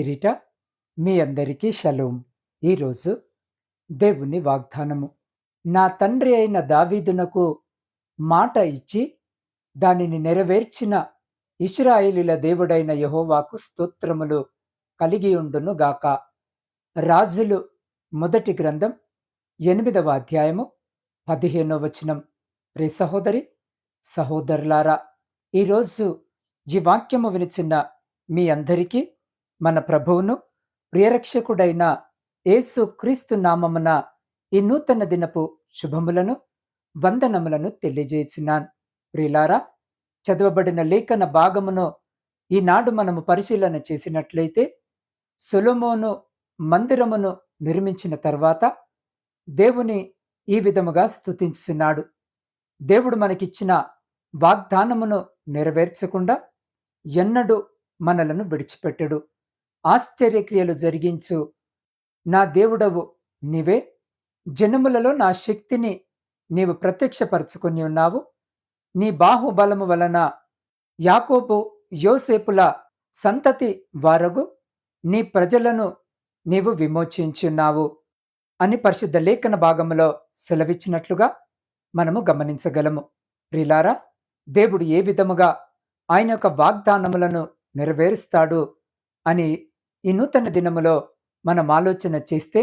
పేరిట మీ అందరికీ షలోం. ఈరోజు దేవుని వాగ్దానము. నా తండ్రి అయిన దావీదునకు మాట ఇచ్చి దానిని నెరవేర్చిన ఇస్రాయిలుల దేవుడైన యహోవాకు స్తోత్రములు కలిగి గాక. రాజులు మొదటి గ్రంథం ఎనిమిదవ అధ్యాయము పదిహేనో వచనం. రే సహోదరి సహోదరులారా ఈరోజు ఈ వాక్యము వినిచిన మీ అందరికీ మన ప్రభువును ప్రియరక్షకుడైన యేసు క్రీస్తు నామమున ఈ నూతన దినపు శుభములను వందనములను తెలియజేసినాన్ ప్రియులారా చదవబడిన లేఖన భాగమును ఈనాడు మనము పరిశీలన చేసినట్లయితే సొలొమోను మందిరమును నిర్మించిన తర్వాత దేవుని ఈ విధముగా స్థుతించున్నాడు దేవుడు మనకిచ్చిన వాగ్దానమును నెరవేర్చకుండా ఎన్నడూ మనలను విడిచిపెట్టడు. ఆశ్చర్యక్రియలు జరిగించు. నా దేవుడవు నీవే. జనములలో నా శక్తిని నీవు ప్రత్యక్షపరచుకుని ఉన్నావు. నీ బాహుబలము వలన యాకోబు యోసేపుల సంతతి వారగు. నీ ప్రజలను నీవు విమోచించున్నావు అని పరిశుద్ధ లేఖన భాగంలో సెలవిచ్చినట్లుగా మనము గమనించగలము. ప్రిలారా దేవుడు ఏ విధముగా ఆయన యొక్క వాగ్దానములను నెరవేరుస్తాడు అని ఈ నూతన దినములో మనం ఆలోచన చేస్తే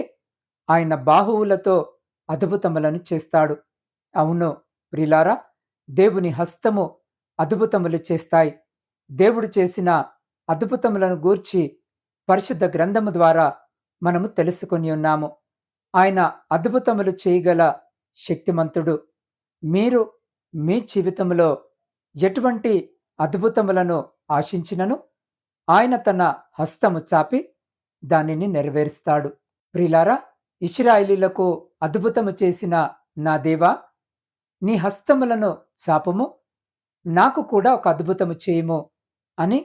ఆయన బాహువులతో అద్భుతములను చేస్తాడు. అవును ప్రిలారా దేవుని హస్తము అద్భుతములు చేస్తాయి. దేవుడు చేసిన అద్భుతములను గూర్చి పరిశుద్ధ గ్రంథము ద్వారా మనము తెలుసుకొని ఉన్నాము. ఆయన అద్భుతములు చేయగల శక్తిమంతుడు. మీరు మీ జీవితంలో ఎటువంటి అద్భుతములను ఆశించినను? ఆయన తన హస్తము చాపి దానిని నెరవేరుస్తాడు. ప్రిలారా ఇస్రాయిలీలకు అద్భుతము చేసిన నా దేవా నీ హస్తములను చాపము నాకు కూడా ఒక అద్భుతము చేయము అని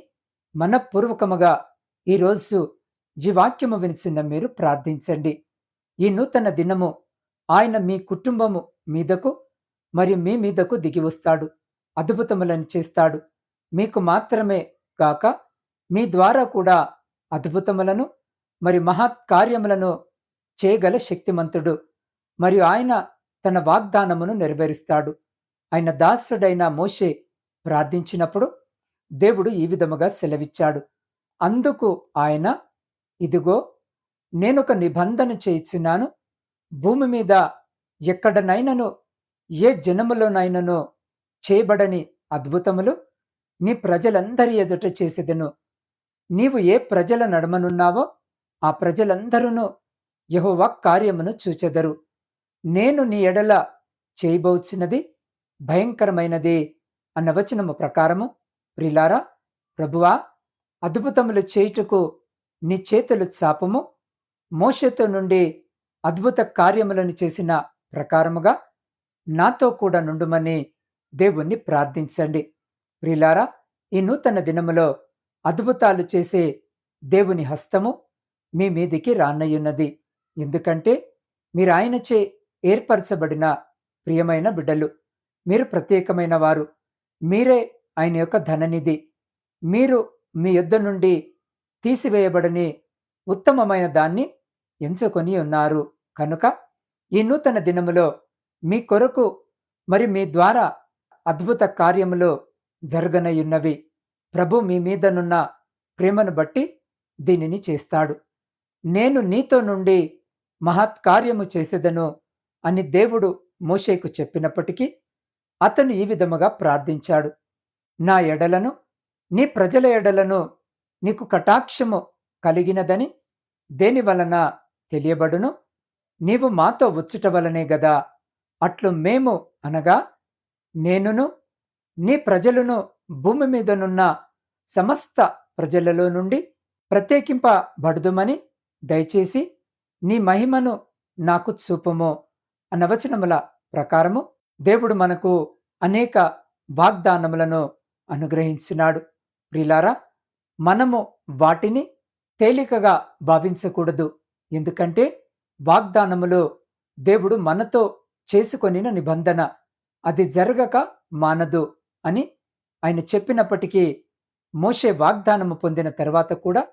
మనపూర్వకముగా ఈరోజు జీవాక్యము వినిచిన మీరు ప్రార్థించండి. ఈ నూతన దినము ఆయన మీ కుటుంబము మీదకు మరియు మీ మీదకు దిగి వస్తాడు. అద్భుతములను చేస్తాడు. మీకు మాత్రమే కాక మీ ద్వారా కూడా అద్భుతములను మరి మహత్కార్యములను చేయగల శక్తిమంతుడు. మరియు ఆయన తన వాగ్దానమును నెరవేరుస్తాడు. ఆయన దాసుడైన మోషే ప్రార్థించినప్పుడు దేవుడు ఈ విధముగా సెలవిచ్చాడు. అందుకు ఆయన ఇదిగో నేనొక నిబంధన చేయిచున్నాను. భూమి మీద ఎక్కడనైనను ఏ జనములోనైనను చేయబడని అద్భుతములు నీ ప్రజలందరి ఎదుట చేసేదను. నీవు ఏ ప్రజల నడమనున్నావో ఆ ప్రజలందరూ యహోవా కార్యమును చూచెదరు. నేను నీ ఎడల చేయబోచినది భయంకరమైనది అన్న వచనము ప్రకారము. ప్రిలారా ప్రభువా అద్భుతములు చేయుటకు నీ చేతులు చాపము. మోషతో నుండి అద్భుత కార్యములను చేసిన ప్రకారముగా నాతో కూడా నుండుమని దేవుణ్ణి ప్రార్థించండి. ప్రిలారా ఈ నూతన దినములో అద్భుతాలు చేసే దేవుని హస్తము మీ మీదికి రానయ్యున్నది ఎందుకంటే మీరు ఆయనచే ఏర్పరచబడిన ప్రియమైన బిడ్డలు మీరు ప్రత్యేకమైన వారు. మీరే ఆయన యొక్క ధననిధి. మీరు మీ యుద్ధ నుండి తీసివేయబడని ఉత్తమమైన దాన్ని ఎంచుకొని ఉన్నారు. కనుక ఈ నూతన దినములో మీ కొరకు మరి మీ ద్వారా అద్భుత కార్యములు జరగనయున్నవి ప్రభు మీ మీదనున్న ప్రేమను బట్టి దీనిని చేస్తాడు. నేను నీతో నుండి మహత్కార్యము చేసేదను అని దేవుడు మోషేకు చెప్పినప్పటికీ అతను ఈ విధముగా ప్రార్థించాడు. నా ఎడలను నీ ప్రజల ఎడలను నీకు కటాక్షము కలిగినదని దేని వలన తెలియబడును? నీవు మాతో వచ్చుట వలనే గదా? అట్లు మేము అనగా నేనును నీ ప్రజలను భూమి మీదనున్న సమస్త ప్రజలలో నుండి ప్రత్యేకింపబడుదుమని దయచేసి నీ మహిమను నాకు చూపము అనవచనముల ప్రకారము దేవుడు మనకు అనేక వాగ్దానములను అనుగ్రహించినాడు ప్రిలారా మనము వాటిని తేలికగా భావించకూడదు. ఎందుకంటే వాగ్దానములో దేవుడు మనతో చేసుకొనిన నిబంధన. అది జరగక మానదు అని ఆయన చెప్పినప్పటికీ మోషే వాగ్దానము పొందిన తర్వాత కూడా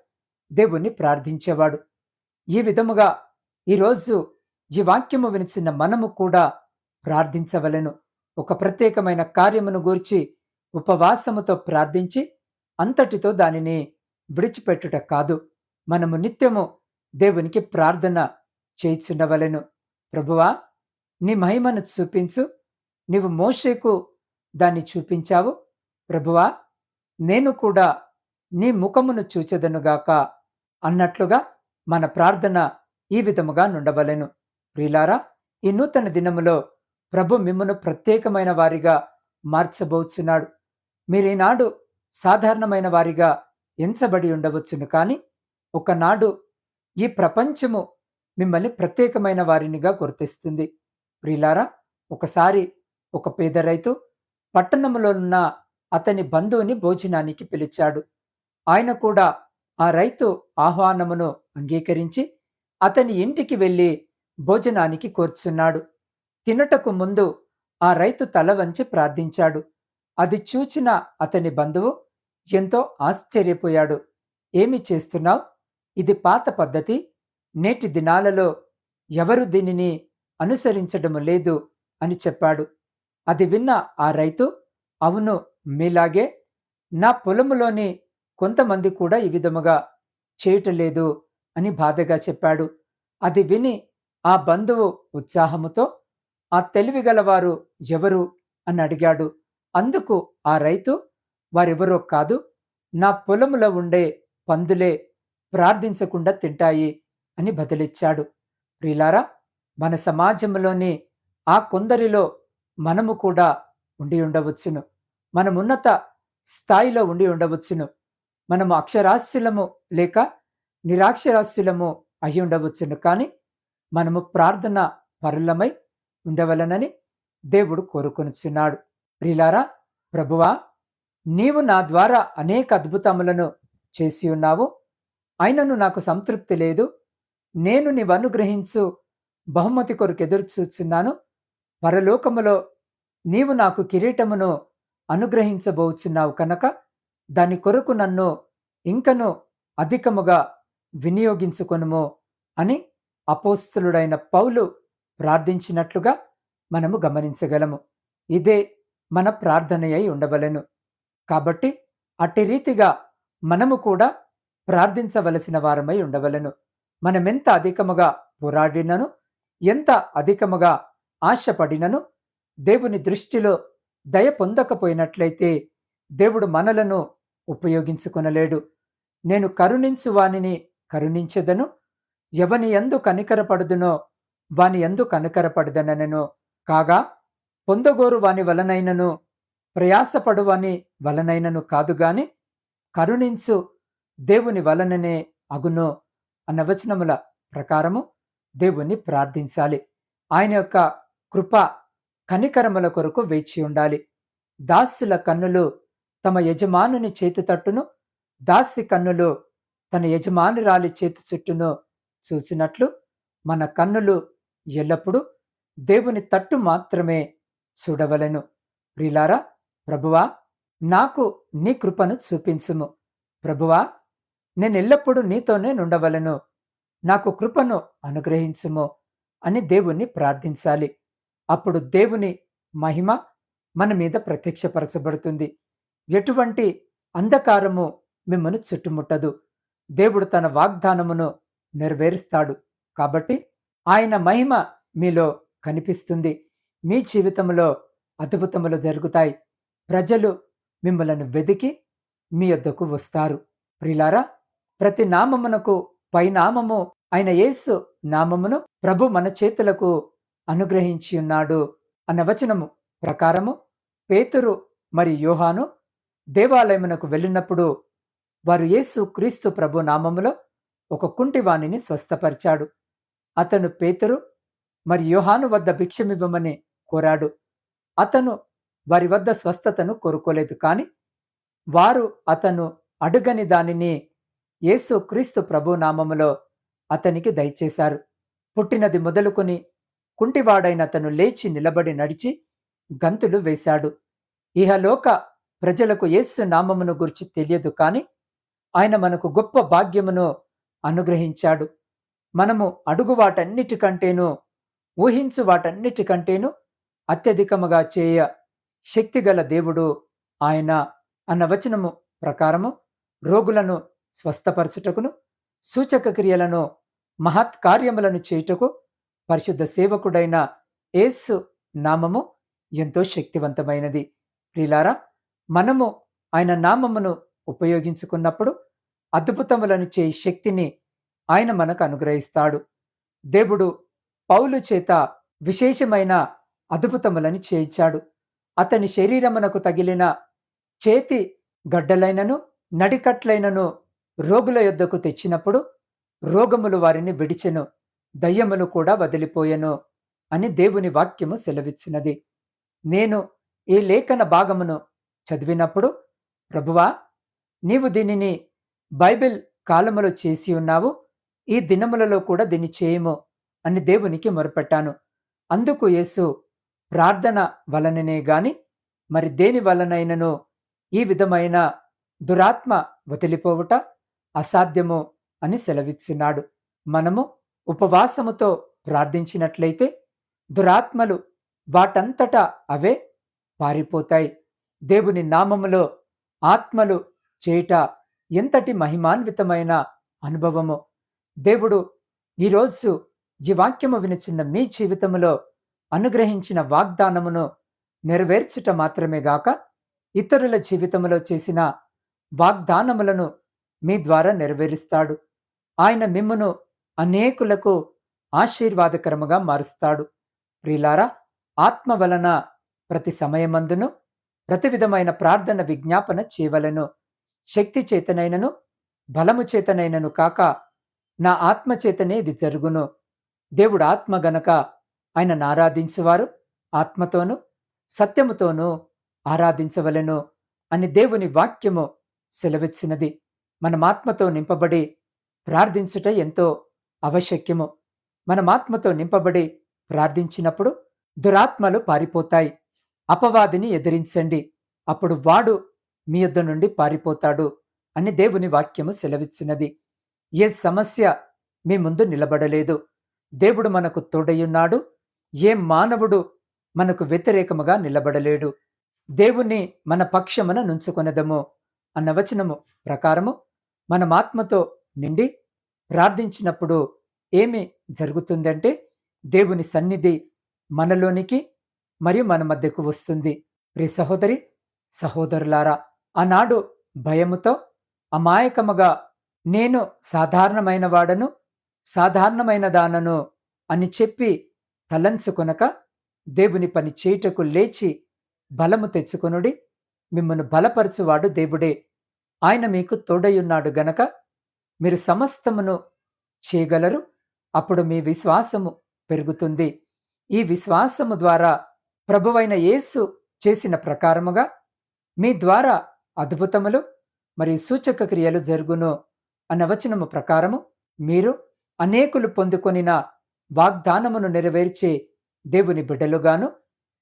దేవుణ్ణి ప్రార్థించేవాడు. ఈ విధముగా ఈరోజు ఈ వాక్యము వినిచిన మనము కూడా ప్రార్థించవలెను. ఒక ప్రత్యేకమైన కార్యమును గూర్చి ఉపవాసముతో ప్రార్థించి అంతటితో దానిని విడిచిపెట్టుట కాదు. మనము నిత్యము దేవునికి ప్రార్థన చేయిచుండవలెను. ప్రభువా నీ మహిమను చూపించు. నీవు మోషేకు దాన్ని చూపించావు. ప్రభువా నేను కూడా నీ ముఖమును చూచెదనుగాక అన్నట్లుగా మన ప్రార్థన ఈ విధముగా నుండవలెను. ప్రిలారా ఈ నూతన దినములో ప్రభు మిమ్మను ప్రత్యేకమైన వారిగా మార్చబోచున్నాడు. మీరీనాడు సాధారణమైన వారిగా ఎంచబడి ఉండవచ్చును కానీ ఒకనాడు ఈ ప్రపంచము మిమ్మల్ని ప్రత్యేకమైన వారినిగా గుర్తిస్తుంది. ప్రిలారా ఒకసారి ఒక పేద రైతు పట్టణంలో ఉన్న అతని బంధువుని భోజనానికి పిలిచాడు. ఆయన కూడా ఆ రైతు ఆహ్వానమును అంగీకరించి అతని ఇంటికి వెళ్ళి భోజనానికి కూర్చున్నాడు. తినుటకు ముందు ఆ రైతు తల వంచి ప్రార్థించాడు. అది చూచిన అతని బంధువు ఎంతో ఆశ్చర్యపోయాడు. ఏమి చేస్తున్నావు? ఇది పాత పద్ధతి. నేటి దినాలలో ఎవరు దీనిని అనుసరించడము లేదు అని చెప్పాడు. అది విన్న ఆ రైతు అవును మీలాగే నా పొలములోని కొంతమంది కూడా ఈ విధముగా చేయటలేదు అని బాధగా చెప్పాడు. అది విని ఆ బంధువు ఉత్సాహముతో ఆ తెలివిగలవారు ఎవరు అని అడిగాడు. అందుకు ఆ రైతు వారెవరో కాదు నా పొలములో ఉండే పందులే ప్రార్థించకుండా తింటాయి అని బదిలిచ్చాడు. ప్రిలారా మన సమాజంలోని ఆ కొందరిలో మనము కూడా ఉండి ఉండవచ్చును. మనమున్నత స్థాయిలో ఉండి ఉండవచ్చును. మనము అక్షరాస్యులము లేక నిరాక్షరాస్యులము అయి ఉండవచ్చును. కానీ మనము ప్రార్థన పరులమై ఉండవలనని దేవుడు కోరుకొనుచున్నాడు. ప్రిలారా ప్రభువా నీవు నా ద్వారా అనేక అద్భుతములను చేసి ఉన్నావు. అయినను నాకు సంతృప్తి లేదు. నేను నీవు అనుగ్రహించు బహుమతి కొరకు ఎదురు చూచున్నాను పరలోకములో నీవు నాకు కిరీటమును అనుగ్రహించబోచున్నావు కనుక దాని కొరకు నన్ను ఇంకను అధికముగా వినియోగించుకొనుము అని అపోస్తులుడైన పౌలు ప్రార్థించినట్లుగా మనము గమనించగలము. ఇదే మన ప్రార్థన అయి ఉండవలెను. కాబట్టి అట్టి రీతిగా మనము కూడా ప్రార్థించవలసిన వారమై ఉండవలెను. మనమెంత అధికముగా పోరాడినను ఎంత అధికముగా ఆశపడినను దేవుని దృష్టిలో దయ పొందకపోయినట్లయితే దేవుడు మనలను ఉపయోగించుకొనలేడు. నేను కరుణించు వానిని కరుణించదను. ఎవని ఎందు కనికరపడుదునో వాని ఎందు కనికరపడదనను కాగా పొందగోరు వాని వలనైనను ప్రయాసపడువాని వలనైనను కాదుగాని కరుణించు దేవుని వలననే అగును అన్న వచనముల ప్రకారము దేవుణ్ణి ప్రార్థించాలి. ఆయన యొక్క కృప కనికరముల కొరకు వేచి ఉండాలి. దాస్యుల కన్నులు తమ యజమానుని చేతి తట్టును దాసి కన్నులు తన యజమానురాలి చేతి చుట్టూను చూచినట్లు మన కన్నులు ఎల్లప్పుడూ దేవుని తట్టు మాత్రమే చూడవలెను. ప్రిలారా ప్రభువా నాకు నీ కృపను చూపించుము. ప్రభువా నేనెల్లప్పుడూ నీతోనే నుండవలను. నాకు కృపను అనుగ్రహించుము అని దేవుణ్ణి ప్రార్థించాలి. అప్పుడు దేవుని మహిమ మన మీద ప్రత్యక్షపరచబడుతుంది. ఎటువంటి అంధకారము మిమ్మను చుట్టుముట్టదు. దేవుడు తన వాగ్దానమును నెరవేరుస్తాడు. కాబట్టి ఆయన మహిమ మీలో కనిపిస్తుంది. మీ జీవితంలో అద్భుతములు జరుగుతాయి. ప్రజలు మిమ్మలను వెదికి మీ యొద్దకు వస్తారు. ప్రిలారా ప్రతి నామమునకు పైనామము ఆయన యేసు నామమును ప్రభు మన చేతులకు అనుగ్రహించి ఉన్నాడు అన్న వచనము ప్రకారము పేతురు మరి యోహాను దేవాలయమునకు వెళ్ళినప్పుడు వారు యేసు క్రీస్తు ప్రభు నామములో ఒక కుంటివాణిని స్వస్థపరిచాడు. అతను పేతురు మరి యోహాను వద్ద భిక్షమివ్వమని కోరాడు. అతను వారి వద్ద స్వస్థతను కోరుకోలేదు కాని వారు అతను అడుగని దానిని యేసు క్రీస్తు ప్రభు నామములో అతనికి దయచేశారు. పుట్టినది మొదలుకొని కుంటివాడైన అతను లేచి నిలబడి నడిచి గంతులు వేశాడు. ఇహలోక ప్రజలకు యేసు నామమును గురించి తెలియదు కాని ఆయన మనకు గొప్ప భాగ్యమును అనుగ్రహించాడు. మనము అడుగు వాటన్నిటికంటేను ఊహించు వాటన్నిటికంటేను అత్యధికముగా చేయ శక్తిగల దేవుడు ఆయన అన్న వచనము ప్రకారము రోగులను స్వస్థపరచుటకును సూచక క్రియలను మహత్ కార్యములను చేయుటకు పరిశుద్ధ సేవకుడైన యేసు నామము ఎంతో శక్తివంతమైనది. ప్రిలారా మనము ఆయన నామమును ఉపయోగించుకున్నప్పుడు అద్భుతములను చేయి శక్తిని ఆయన మనకు అనుగ్రహిస్తాడు. దేవుడు పౌలు చేత విశేషమైన అద్భుతములను చేయించాడు. అతని శరీరమునకు తగిలిన చేతి గడ్డలైనను నడికట్లైనను రోగుల యొద్దకు తెచ్చినప్పుడు రోగములు వారిని విడిచెను. దయ్యమును కూడా వదిలిపోయెను అని దేవుని వాక్యము సెలవిచ్చినది. నేను ఈ లేఖన భాగమును చదివినప్పుడు ప్రభువా నీవు దీనిని బైబిల్ కాలములో చేసి ఉన్నావు ఈ దినములలో కూడా దీన్ని చేయము అని దేవునికి మొరపెట్టాను. అందుకు యేసు ప్రార్థన వలననే గాని మరి దేని వలనైనను ఈ విధమైన దురాత్మ వదిలిపోవుట అసాధ్యము అని సెలవిచ్చినాడు. మనము ఉపవాసముతో ప్రార్థించినట్లయితే దురాత్మలు వాటంతటా అవే పారిపోతాయి. దేవుని నామములో ఆత్మలు చేయుట ఎంతటి మహిమాన్వితమైన అనుభవము! దేవుడు ఈరోజు జీవాక్యము వినిచిన్న మీ జీవితములో అనుగ్రహించిన వాగ్దానమును నెరవేర్చుట మాత్రమే గాక ఇతరుల జీవితంలో చేసిన వాగ్దానములను మీ ద్వారా నెరవేరుస్తాడు. ఆయన మిమ్మును అనేకులకు ఆశీర్వాదకరముగా మారుస్తాడు. ప్రిలారా ఆత్మ వలన ప్రతి సమయమందును ప్రతి విధమైన ప్రార్థన విజ్ఞాపన చేయవలను. శక్తి చేతనైనను బలము చేతనైనను కాక నా ఆత్మ చేతనే ఇది జరుగును. దేవుడు ఆత్మ గనక ఆయన ఆరాధించువారు ఆత్మతోనూ సత్యముతోనూ ఆరాధించవలెను అని దేవుని వాక్యము సెలవిచ్చినది. మనం ఆత్మతో నింపబడి ప్రార్థించుట ఎంతో అవశక్యము మనమాత్మతో నింపబడి ప్రార్థించినప్పుడు దురాత్మలు పారిపోతాయి. అపవాదిని ఎదిరించండి. అప్పుడు వాడు మీ యొద్ద నుండి పారిపోతాడు అని దేవుని వాక్యము సెలవిచ్చినది. ఏ సమస్య మీ ముందు నిలబడలేదు. దేవుడు మనకు తోడయున్నాడు ఏ మానవుడు మనకు వ్యతిరేకముగా నిలబడలేడు. దేవుణ్ణి మన పక్షమున నుంచుకొనదము అన్న వచనము ప్రకారము మనమాత్మతో నిండి ప్రార్థించినప్పుడు ఏమి జరుగుతుందంటే దేవుని సన్నిధి మనలోనికి మరియు మన మధ్యకు వస్తుంది. ప్రి సహోదరి సహోదరులారా ఆనాడు భయముతో అమాయకముగా నేను సాధారణమైన వాడను సాధారణమైన దానను అని చెప్పి తలంచుకొనక దేవుని పని చేయుటకు లేచి బలము తెచ్చుకొనుడి మిమ్మను బలపరచువాడు దేవుడే. ఆయన మీకు తోడయున్నాడు గనక మీరు సమస్తమును చేయగలరు. అప్పుడు మీ విశ్వాసము పెరుగుతుంది. ఈ విశ్వాసము ద్వారా ప్రభువైన యేసు చేసిన ప్రకారముగా మీ ద్వారా అద్భుతములు మరియు సూచక క్రియలు జరుగును అన్న వచనము ప్రకారము మీరు అనేకులు పొందుకొనిన వాగ్దానమును నెరవేర్చే దేవుని బిడ్డలుగాను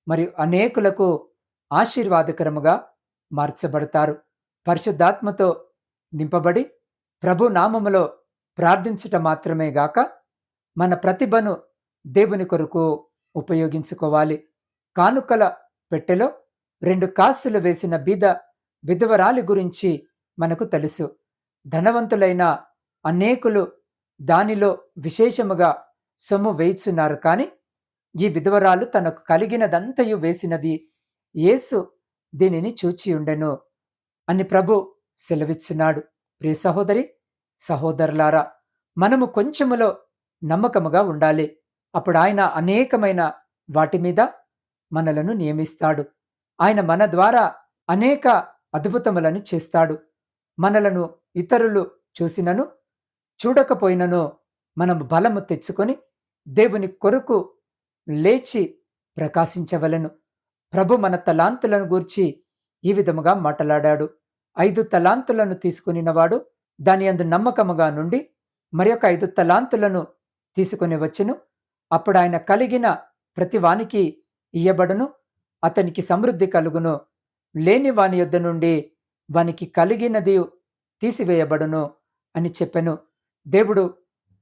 మరియు అనేకులకు ఆశీర్వాదకరముగా మార్చబడతారు. పరిశుద్ధాత్మతో నింపబడి ప్రభు నామములో ప్రార్థించుట మాత్రమే గాక మన ప్రతిభను దేవుని కొరకు ఉపయోగించుకోవాలి. కానుకల పెట్టెలో రెండు కాసులు వేసిన బీద విధవరాలి గురించి మనకు తెలుసు. ధనవంతులైన అనేకులు దానిలో విశేషముగా సొమ్ము వేయిచున్నారు కాని ఈ విధవరాలు తనకు కలిగినదంతయు వేసినది యేసు దీనిని చూచియుండెను అని ప్రభు సెలవిచ్చున్నాడు. ప్రియ సహోదరి సహోదరులారా మనము కొంచెములో నమ్మకముగా ఉండాలి. అప్పుడు ఆయన అనేకమైన వాటి మీద మనలను నియమిస్తాడు. ఆయన మన ద్వారా అనేక అద్భుతములను చేస్తాడు. మనలను ఇతరులు చూసినను చూడకపోయినను మనము బలము తెచ్చుకొని దేవుని కొరకు లేచి ప్రకాశించవలెను. ప్రభు మన తలాంతులను గూర్చి ఈ విధముగా మాట్లాడాడు. ఐదు తలాంతులను తీసుకునినవాడు దాని అందు నమ్మకముగా నుండి మరి ఒక ఐదు తలాంతులను తీసుకుని వచ్చెను. అప్పుడు ఆయన కలిగిన ప్రతివానికి ఇయ్యబడును. అతనికి సమృద్ధి కలుగును. లేని వాని యొద్ద నుండి వానికి కలిగినది తీసివేయబడును అని చెప్పెను. దేవుడు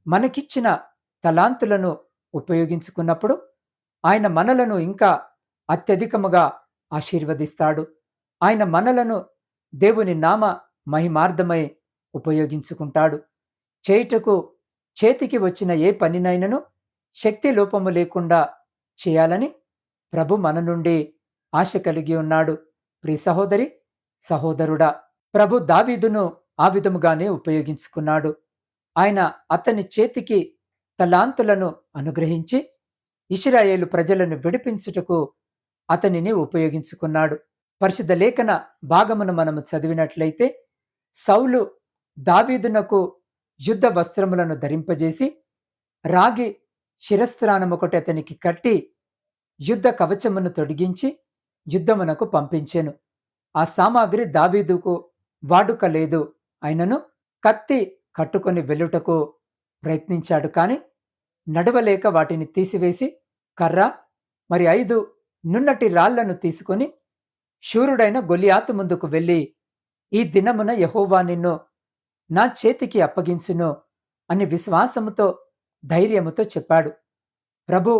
మనకిచ్చిన తలాంతులను ఉపయోగించుకున్నప్పుడు ఆయన మనలను ఇంకా అత్యధికముగా ఆశీర్వదిస్తాడు. ఆయన మనలను దేవుని నామ మహిమార్థమై ఉపయోగించుకుంటాడు. చేయుటకు చేతికి వచ్చిన ఏ పనినైనను శక్తి లోపము లేకుండా చేయాలని ప్రభు మన నుండి ఆశ కలిగి ఉన్నాడు. ప్రి సహోదరి సహోదరుడా ప్రభు దావీదును ఆ విధముగానే ఉపయోగించుకున్నాడు. ఆయన అతని చేతికి తలాంతులను అనుగ్రహించి ఇస్రాయేలు ప్రజలను విడిపించుటకు అతనిని ఉపయోగించుకున్నాడు. పరిశుద్ధ లేఖన భాగమును మనము చదివినట్లయితే సౌలు దావీదునకు యుద్ధ వస్త్రములను ధరింపజేసి రాగి శిరస్త్రానమొకటి అతనికి కట్టి యుద్ధ కవచమును తొడిగించి యుద్ధమునకు పంపించెను. ఆ సామాగ్రి దావీదుకు వాడుక లేదు. అయినను కత్తి కట్టుకొని వెళ్ళుటకు ప్రయత్నించాడు కాని నడవలేక వాటిని తీసివేసి కర్ర మరి ఐదు నున్నటి రాళ్ళను తీసుకొని శూరుడైన గొలియాతు ముందుకు వెళ్ళి ఈ దినమున యహోవా నిన్ను నా చేతికి అప్పగించును అని విశ్వాసముతో ధైర్యముతో చెప్పాడు. ప్రభు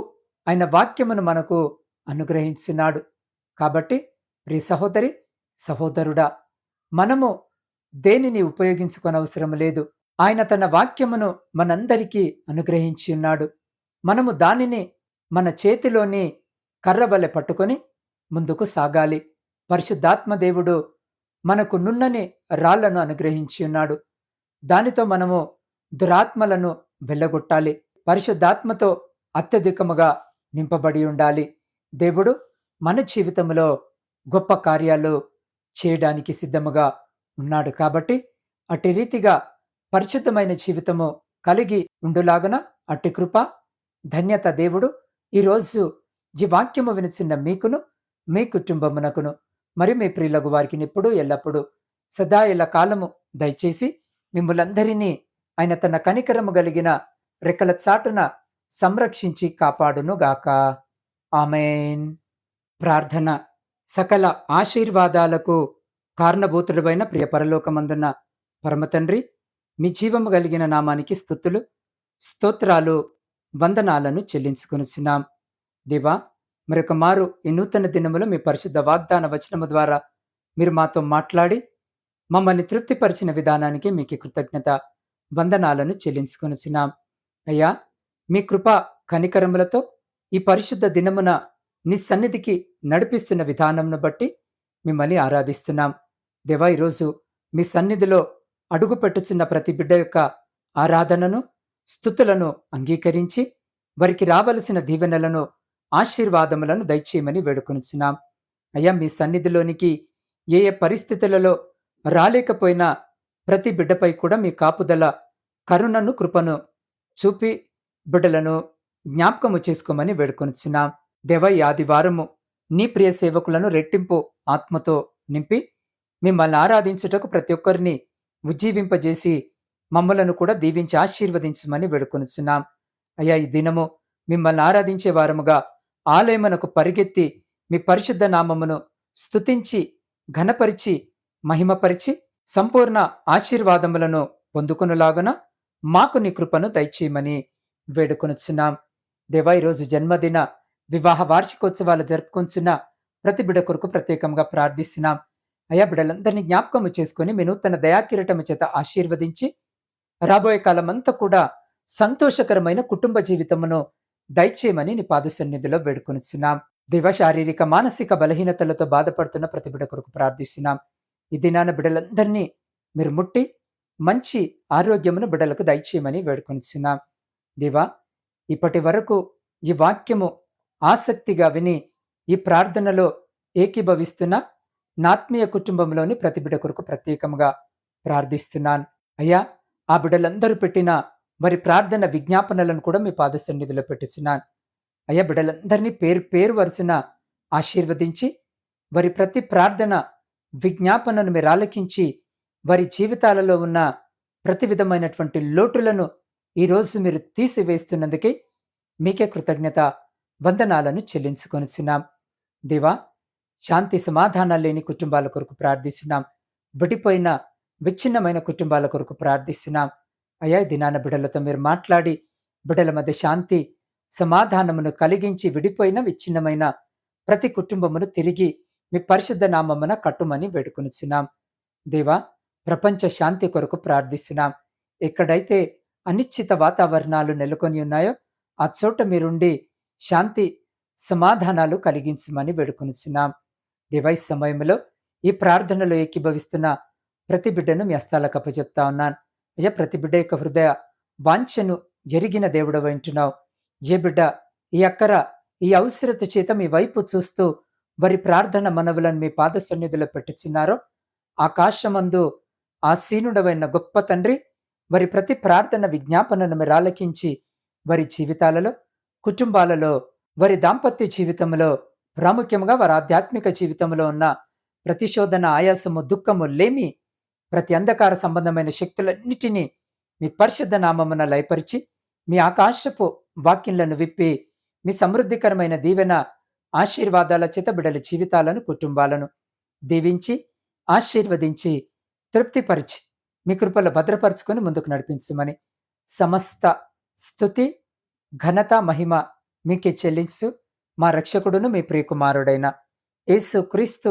ఆయన వాక్యమును మనకు అనుగ్రహించున్నాడు. కాబట్టి ప్రి సహోదరి సహోదరుడా మనము దేనిని ఉపయోగించుకోనవసరం లేదు. ఆయన తన వాక్యమును మనందరికీ అనుగ్రహించి ఉన్నాడు మనము దానిని మన చేతిలోని కర్రవలె పట్టుకొని ముందుకు సాగాలి. పరిశుద్ధాత్మ దేవుడు మనకు నున్నని రాళ్ళను అనుగ్రహించి ఉన్నాడు. దానితో మనము దురాత్మలను వెళ్ళగొట్టాలి. పరిశుద్ధాత్మతో అత్యధికముగా నింపబడి ఉండాలి. దేవుడు మన జీవితంలో గొప్ప కార్యాలు చేయడానికి సిద్ధముగా ఉన్నాడు కాబట్టి అట్టి రీతిగా పరిశుద్ధమైన జీవితము కలిగి ఉండులాగన అట్టి కృప ధన్యత దేవుడు ఈరోజు ఈ వాక్యము వినిచిన్న మీకును మీ కుటుంబమునకును మరి మీ ప్రియులకు వారికి ఇప్పుడు ఎల్లప్పుడూ సదా ఎల్ల కాలము దయచేసి మిమ్మలందరినీ ఆయన తన కనికరము కలిగిన రెక్కల చాటున సంరక్షించి కాపాడును గాక ఆమెన్. ప్రార్థన సకల ఆశీర్వాదాలకు కారణభూతుడమైన ప్రియ పరలోకమందున్న పరమతండ్రి మీ జీవము కలిగిన నామానికి స్థుతులు స్తోత్రాలు వందనాలను చెల్లించుకొనిచున్నాం. దేవా మరొక మారు ఈ నూతన దినములో మీ పరిశుద్ధ వాగ్దాన వచనము ద్వారా మీరు మాతో మాట్లాడి మమ్మల్ని తృప్తిపరిచిన విధానానికి మీకు కృతజ్ఞత వందనాలను చెల్లించుకొనిచున్నాం. అయ్యా మీ కృప కనికరములతో ఈ పరిశుద్ధ దినమున నీ సన్నిధికి నడిపిస్తున్న విధానంను బట్టి మిమ్మల్ని ఆరాధిస్తున్నాం. దేవా ఈరోజు మీ సన్నిధిలో అడుగు పెట్టుచున్న ప్రతి బిడ్డ యొక్క ఆరాధనను స్థుతులను అంగీకరించి వారికి రావలసిన దీవెనలను ఆశీర్వాదములను దయచేయమని వేడుకొనిచున్నాం. అయ్యా మీ సన్నిధిలోనికి ఏ ఏ పరిస్థితులలో రాలేకపోయినా ప్రతి బిడ్డపై కూడా మీ కాపుదల కరుణను కృపను చూపి బిడ్డలను జ్ఞాపకము చేసుకోమని వేడుకొనిచున్నాం. దేవ ఈ ఆదివారము నీ ప్రియ సేవకులను రెట్టింపు ఆత్మతో నింపి మిమ్మల్ని ఆరాధించుటకు ప్రతి ఒక్కరిని ఉజ్జీవింపజేసి మమ్మలను కూడా దీవించి ఆశీర్వదించమని వేడుకొనిచున్నాం. అయ్యా ఈ దినము మిమ్మల్ని ఆరాధించే వారముగా ఆలయమునకు పరిగెత్తి మీ పరిశుద్ధ నామమును స్తుతించి ఘనపరిచి మహిమపరిచి సంపూర్ణ ఆశీర్వాదములను పొందుకునులాగున మాకు నీ కృపను దయచేయమని వేడుకొనుచున్నాం. దేవా ఈరోజు జన్మదిన వివాహ వార్షికోత్సవాలు జరుపుకొంచున్న ప్రతి బిడ కొరకు ప్రత్యేకంగా ప్రార్థిస్తున్నాం. అయా బిడలందరినీ జ్ఞాపకము చేసుకుని మీ నూతన దయాకిరటము చేత ఆశీర్వదించి రాబోయే కాలమంతా కూడా సంతోషకరమైన కుటుంబ జీవితమును దయచేయమని నీ పాద సన్నిధిలో వేడుకొనిచున్నాం. దేవ శారీరక మానసిక బలహీనతలతో బాధపడుతున్న ప్రతి బిడ కొరకు ప్రార్థిస్తున్నాం. ఈ దినాన బిడ్డలందరినీ మీరు ముట్టి మంచి ఆరోగ్యమును బిడ్డలకు దయచేయమని వేడుకొనిచున్నాం. దేవా ఇప్పటి వరకు ఈ వాక్యము ఆసక్తిగా విని ఈ ప్రార్థనలో ఏకీభవిస్తున్న నాత్మీయ కుటుంబంలోని ప్రతి బిడ్డ కొరకు ప్రత్యేకంగా ప్రార్థిస్తున్నాను. అయ్యా ఆ బిడ్డలందరూ పెట్టిన మరి ప్రార్థన విజ్ఞాపనలను కూడా మీ పాద సన్నిధిలో పెట్టిస్తున్నాను. అయ్యా బిడ్డలందరినీ పేరు పేరు వరుసన ఆశీర్వదించి వారి ప్రతి ప్రార్థన విజ్ఞాపనను మీరు ఆలకించి వారి జీవితాలలో ఉన్న ప్రతి విధమైనటువంటి లోటులను ఈరోజు మీరు తీసివేస్తున్నందుకే మీకే కృతజ్ఞత వందనాలను చెల్లించుకొనిచున్నాం. దేవా శాంతి సమాధానాలు లేని కుటుంబాల కొరకు ప్రార్థిస్తున్నాం. విడిపోయిన విచ్ఛిన్నమైన కుటుంబాల కొరకు ప్రార్థిస్తున్నాం. అయ్యా ఈ దినాన బిడ్డలతో మీరు మాట్లాడి బిడ్డల మధ్య శాంతి సమాధానమును కలిగించి విడిపోయిన విచ్ఛిన్నమైన ప్రతి కుటుంబమును తిరిగి మీ పరిశుద్ధ నామమున కట్టుమని వేడుకొనిచున్నాం. దేవా ప్రపంచ శాంతి కొరకు ప్రార్థిస్తున్నాం. ఎక్కడైతే అనిశ్చిత వాతావరణాలు నెలకొని ఉన్నాయో ఆ చోట మీరుండి శాంతి సమాధానాలు కలిగించమని వేడుకొనిచున్నాం. దేవా సమయంలో ఈ ప్రార్థనలో ఏకీభవిస్తున్న ప్రతి బిడ్డను మీ హస్తాలకు అప్పచెప్తా ఉన్నాను. అయ్యా ప్రతి బిడ్డ యొక్క హృదయ వాంఛను జరిగిన దేవుడు వింటున్నావు ఏ బిడ్డ ఈ అక్కర ఈ అవసరత చేత మీ వైపు చూస్తూ వారి ప్రార్థన మనవులను మీ పాద సన్నిధిలో పెట్టుచున్నారో ఆకాశమందు ఆసీనుడవైన గొప్ప తండ్రి వారి ప్రతి ప్రార్థన విజ్ఞాపనను మీరు ఆలకించి వారి జీవితాలలో కుటుంబాలలో వారి దాంపత్య జీవితంలో ప్రాముఖ్యంగా వారి ఆధ్యాత్మిక జీవితంలో ఉన్న ప్రతిశోధన ఆయాసము దుఃఖము లేమి ప్రతి అంధకార సంబంధమైన శక్తులన్నిటినీ మీ పరిశుద్ధ నామమున లయపరిచి మీ ఆకాశపు వాక్యంలను విప్పి మీ సమృద్ధికరమైన దీవెన ఆశీర్వాదాల చేత బిడల జీవితాలను కుటుంబాలను దీవించి ఆశీర్వదించి తృప్తిపరిచి మీ కృపల భద్రపరుచుకొని ముందుకు నడిపించమని సమస్త స్థుతి ఘనత మహిమ మీకే చెల్లించు మా రక్షకుడును మీ ప్రియకుమారుడైన యేసు క్రీస్తు